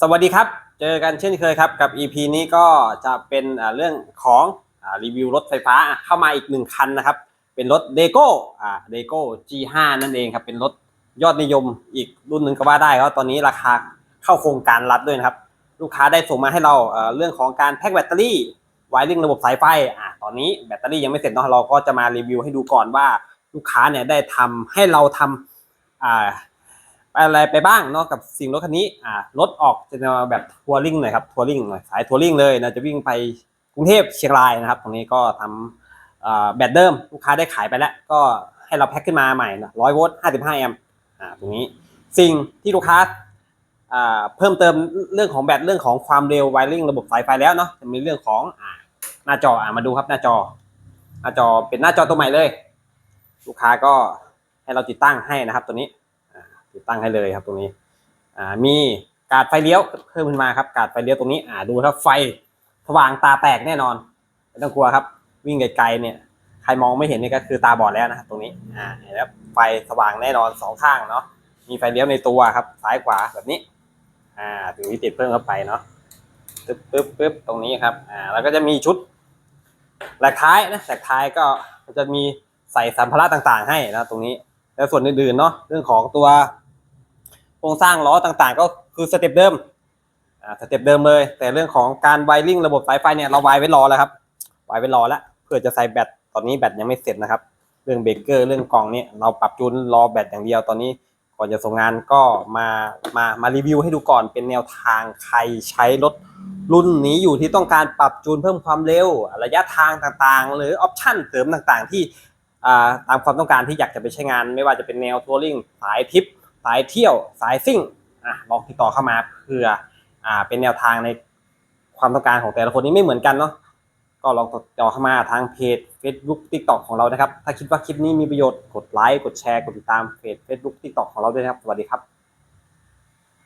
สวัสดีครับ เจอกันเช่นเคยครับ กับ EP นี้ก็จะเป็นเรื่องของรีวิวรถไฟฟ้าเข้ามาอีกหนึ่งคันนะครับ เป็นรถเดโก้เดโก้ G5 นั่นเองครับ เป็นรถยอดนิยมอีกรุ่นหนึ่งก็ว่าได้เพราะตอนนี้ราคาเข้าโครงการรัดด้วยนะครับ ลูกค้าได้ส่งมาให้เราเรื่องของการแพ็คแบตเตอรี่ไวริ่งระบบสายไฟอ่าตอนนี้แบตเตอรี่ยังไม่เสร็จเนาะเราก็จะมารีวิวให้ดูก่อนว่าลูกค้าเนี่ยได้ทำให้เราทำ อ่าอะไรไปบ้างเนาะกับสิ่งรถคันนี้อ่ารถออกจะแนวแบบทัวริงหน่อยครับทัวริงหน่อยสายทัวริงเลยนะจะวิ่งไปกรุงเทพเชียงรายนะครับตรงนี้ก็ทำแบตเดิมลูกค้าได้ขายไปแล้ว ก็ให้เราแพ็คขึ้นมาใหม่นะร้อยโวลต์ห้าสิบห้าแอมป์อ่าตรงนี้สิ่งที่ลูกค้าอ่าเพิ่มเติมเรื่องของแบตเรื่องของความเร็วไวริงระบบสายไฟแล้วเนาะจะมีเรื่องของอ่าหน้าจออ่ามาดูครับหน้าจอ หน้าจอเป็นหน้าจอตัวใหม่เลย ลูกค้าก็ให้เราติดตั้งให้นะครับตัวนี้ ติดตั้งให้เลยครับตรงนี้อ่ามีกาดไฟเลี้ยวเพิ่มขึ้นมาครับกาดไฟเลี้ยวตรงนี้อ่าดูครับไฟสว่างตาแตกแน่นอนไม่ต้องกลัวครับ วิ่งไกลๆเนี่ยใครมองไม่เห็นนี่ก็คือตาบอดแล้วนะครับตรงนี้อ่าเห็นแล้วไฟสว่างแน่นอนสองข้างเนาะมีไฟเลี้ยวในตัวครับซ้ายขวาแบบนี้อ่าตรงนี้ติดเพิ่มเข้าไปเนาะปึ๊บปึ๊บปึ๊บตรงนี้ครับอ่าแล้วก็จะมีชุดแหลกท้ายนะแหลกท้ายก็จะมีใส่สัมภาระต่างๆ ให้นะตรงนี้ แล้วส่วนอื่นๆเนาะเรื่องของตัว ครงสร้างล้อต่างๆ ก็คือสเต็ปเดิมอ่าสเต็ปเดิมเลย แต่เรื่องของการไวริ่งระบบสายไฟเนี่ยเราไวไว้รอแล้วครับไวไว้รอแล้วเพื่อจะใส่แบตตอนนี้แบตยังไม่เสร็จนะครับ เรื่องเบรกเกอร์เรื่องกล่องเนี่ยเราปรับจูนรอแบตอย่างเดียวตอนนี้ก่อนจะส่งงานก็มามามารีวิวให้ดูก่อนเป็นแนวทางใครใช้รถรุ่นนี้อยู่ที่ต้องการปรับจูนเพิ่มความเร็ว ระยะทางต่างๆ หรือออปชั่นเสริมต่างๆ ที่ตามความต้องการที่อยากจะไปใช้งาน ไม่ว่าจะเป็นแนวทัวริงสายทริป สายเที่ยวสายซิ่งอะลองติดต่อเข้ามาเพื่ออ่าเป็นแนวทางในความต้องการของแต่ละคนนี้ไม่เหมือนกันเนาะก็ลองติดต่อเข้ามาทางเพจ Facebook TikTok ของเรานะครับ ถ้าคิดว่าคลิปนี้มีประโยชน์กดไลค์กดแชร์กดติดตามเพจ Facebook TikTok ของเราด้วยนะครับ สวัสดีครับ